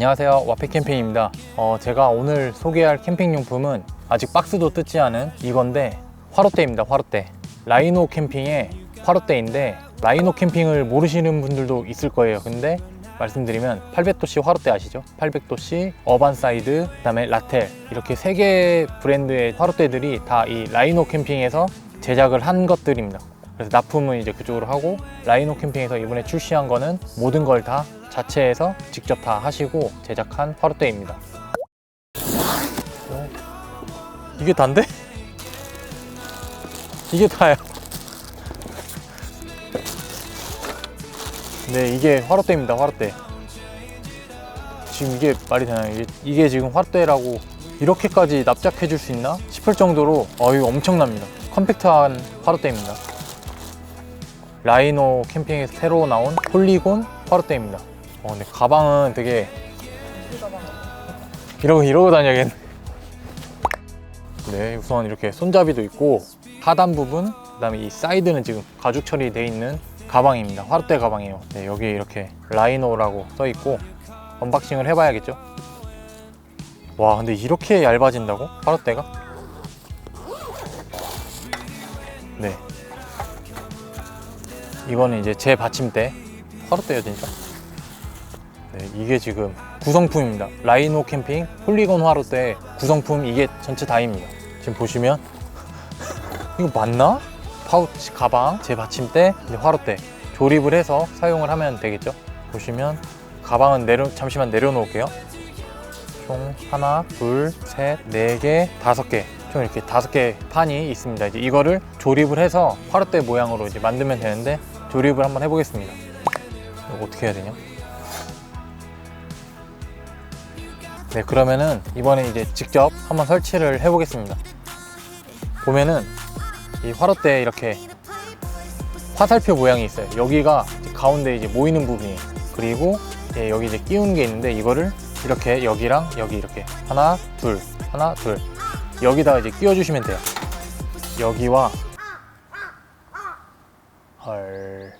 안녕하세요. 와페 캠핑입니다. 어, 제가 오늘 소개할 캠핑용품은 아직 박스도 뜯지 않은 이건데 화로대입니다 화로대. 라이노 캠핑의 화로대인데 라이노 캠핑을 모르시는 분들도 있을 거예요. 근데 말씀드리면 800도씨 화로대 아시죠? 800도씨, 어반사이드, 그다음에 라텔. 이렇게 세 개 브랜드의 화로대들이 다 이 라이노 캠핑에서 제작을 한 것들입니다. 그래서 납품은 이제 그쪽으로 하고 라이노 캠핑에서 이번에 출시한 거는 모든 걸 다 자체에서 직접 다 하시고 제작한 화로대입니다. 어? 이게 단데? 이게 다야. 네, 이게 화로대입니다. 화로대. 지금 이게 말이 되나요? 이게, 이게 지금 화로대라고 이렇게까지 납작해 줄 수 있나 싶을 정도로 어 이거 엄청납니다. 컴팩트한 화로대입니다. 라이노 캠핑에서 새로 나온 폴리곤 화로대입니다. 어, 근데 가방은 되게 이러고 이러고 다녀야겠네. 네, 우선 이렇게 손잡이도 있고 하단 부분, 그 다음에 이 사이드는 지금 가죽 처리돼 있는 가방입니다. 화롯대 가방이에요. 네, 여기 이렇게 라이노라고 써 있고 언박싱을 해봐야겠죠. 와, 근데 이렇게 얇아진다고? 화롯대가? 네. 이거는 이제 제 받침대. 화롯대요, 진짜. 네, 이게 지금 구성품입니다. 라이노 캠핑 폴리곤 화롯대 구성품 이게 전체 다입니다. 지금 보시면 이거 맞나? 파우치 가방, 제 받침대, 화롯대 조립을 해서 사용을 하면 되겠죠. 보시면 가방은 내려 잠시만 내려놓을게요. 총 하나, 둘, 셋, 네 개, 다섯 개. 총 이렇게 다섯 개 판이 있습니다. 이제 이거를 조립을 해서 화롯대 모양으로 이제 만들면 되는데 조립을 한번 해보겠습니다. 이거 어떻게 해야 되냐? 네, 그러면은 이번에 이제 직접 한번 설치를 해보겠습니다. 보면은 이 화롯대 이렇게 화살표 모양이 있어요. 여기가 이제 가운데 이제 모이는 부분이에요. 그리고 예, 여기 이제 끼우는 게 있는데 이거를 이렇게 여기랑 여기 이렇게 하나, 둘, 하나, 둘 여기다가 이제 끼워주시면 돼요. 여기와 헐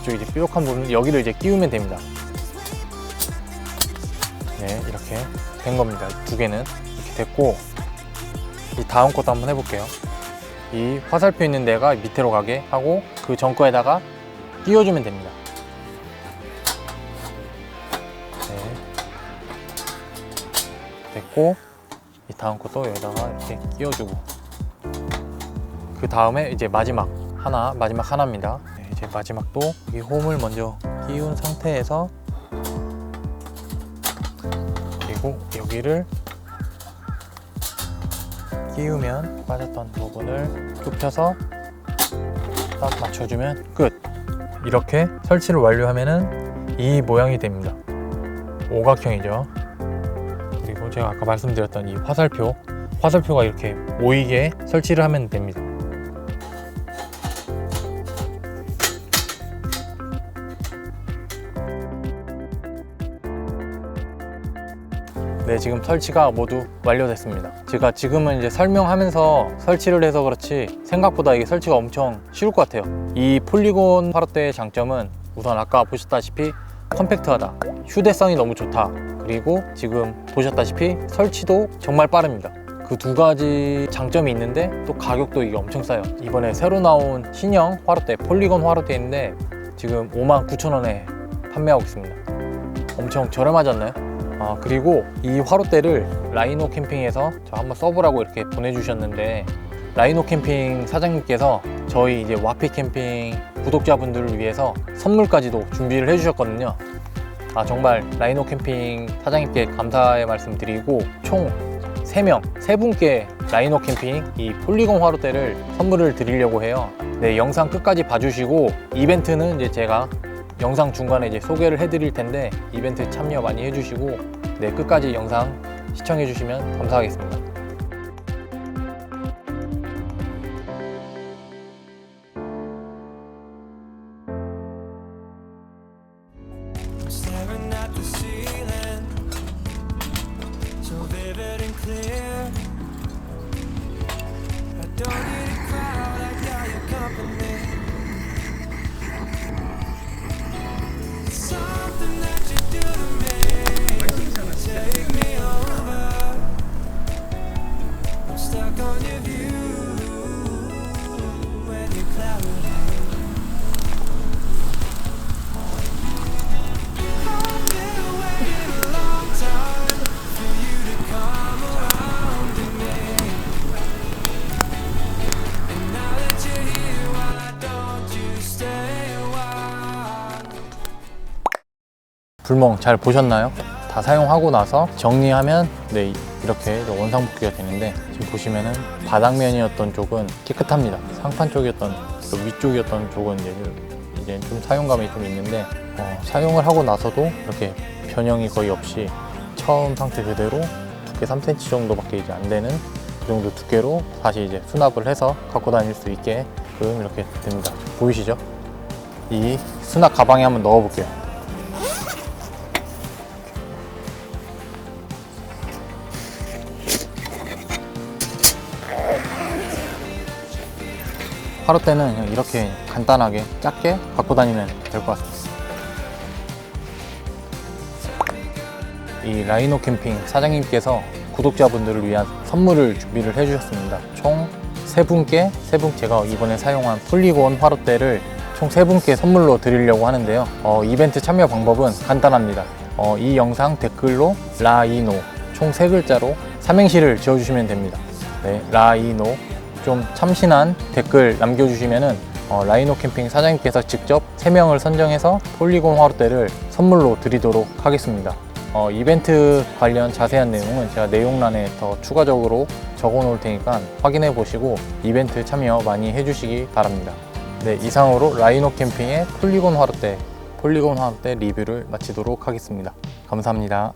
이쪽 이제 뾰족한 부분 여기를 이제 끼우면 됩니다. 네, 이렇게 된 겁니다. 두 개는 이렇게 됐고 이 다음 것도 한번 해볼게요. 이 화살표 있는 데가 밑으로 가게 하고 그 전 거에다가 끼워주면 됩니다. 네. 됐고 이 다음 것도 여기다가 이렇게 끼워주고 그 다음에 이제 마지막 하나 마지막 하나입니다. 네, 이제 마지막도 이 홈을 먼저 끼운 상태에서 그리고 여기를 끼우면 빠졌던 부분을 좁혀서 딱 맞춰주면 끝. 이렇게 설치를 완료하면은 이 모양이 됩니다. 오각형이죠. 그리고 제가 아까 말씀드렸던 이 화살표 화살표가 이렇게 모이게 설치를 하면 됩니다 네, 지금 설치가 모두 완료됐습니다. 제가 지금은 이제 설명하면서 설치를 해서 그렇지 생각보다 이게 설치가 엄청 쉬울 것 같아요. 이 폴리곤 화롯대의 장점은 우선 아까 보셨다시피 컴팩트하다. 휴대성이 너무 좋다. 그리고 지금 보셨다시피 설치도 정말 빠릅니다. 그두 가지 장점이 있는데 또 가격도 이게 엄청 싸요. 이번에 새로 나온 신형 화롯대 폴리곤 화롯대인데 지금 59,000원에 판매하고 있습니다. 엄청 저렴하지 않나요? 아 그리고 이 화롯대를 라이노 캠핑에서 저 한번 써보라고 이렇게 보내주셨는데 라이노 캠핑 사장님께서 저희 이제 와피 캠핑 구독자분들을 위해서 선물까지도 준비를 해주셨거든요. 아 정말 라이노 캠핑 사장님께 감사의 말씀 드리고 총 3명, 3분께 라이노 캠핑 이 폴리곤 화롯대를 선물을 드리려고 해요. 네, 영상 끝까지 봐주시고 이벤트는 이제 제가 영상 중간에 이제 소개를 해드릴 텐데 이벤트 참여 많이 해주시고 네 끝까지 영상 시청해 주시면 감사하겠습니다. 불멍 잘 보셨나요? 다 사용하고 나서 정리하면 네 이렇게 원상복귀가 되는데 지금 보시면은 바닥면이었던 쪽은 깨끗합니다. 상판 쪽이었던 그 위쪽이었던 쪽은 이제, 이제 좀 사용감이 좀 있는데 어, 사용을 하고 나서도 이렇게 변형이 거의 없이 처음 상태 그대로 두께 3cm 정도밖에 이제 안 되는 그 정도 두께로 다시 이제 수납을 해서 갖고 다닐 수 있게끔 이렇게 됩니다. 보이시죠? 이 수납 가방에 한번 넣어 볼게요. 하루 때는 이렇게 간단하게 작게 갖고 다니면 될 것 같습니다. 이 라이노 캠핑 사장님께서 구독자분들을 위한 선물을 준비를 해주셨습니다. 총세 분께 세분 제가 이번에 사용한 폴리곤 화롯대를 총세 분께 선물로 드리려고 하는데요. 어, 이벤트 참여 방법은 간단합니다. 어, 이 영상 댓글로 라이노 총세 글자로 삼행시를 지어주시면 됩니다. 네, 라이노 좀 참신한 댓글 남겨주시면은 어, 라이노 캠핑 사장님께서 직접 3명을 선정해서 폴리곤 화롯대를 선물로 드리도록 하겠습니다. 어, 이벤트 관련 자세한 내용은 제가 내용란에 더 추가적으로 적어 놓을 테니까 확인해 보시고 이벤트 참여 많이 해주시기 바랍니다. 네, 이상으로 라이노 캠핑의 폴리곤 화롯대, 폴리곤 화롯대 리뷰를 마치도록 하겠습니다. 감사합니다.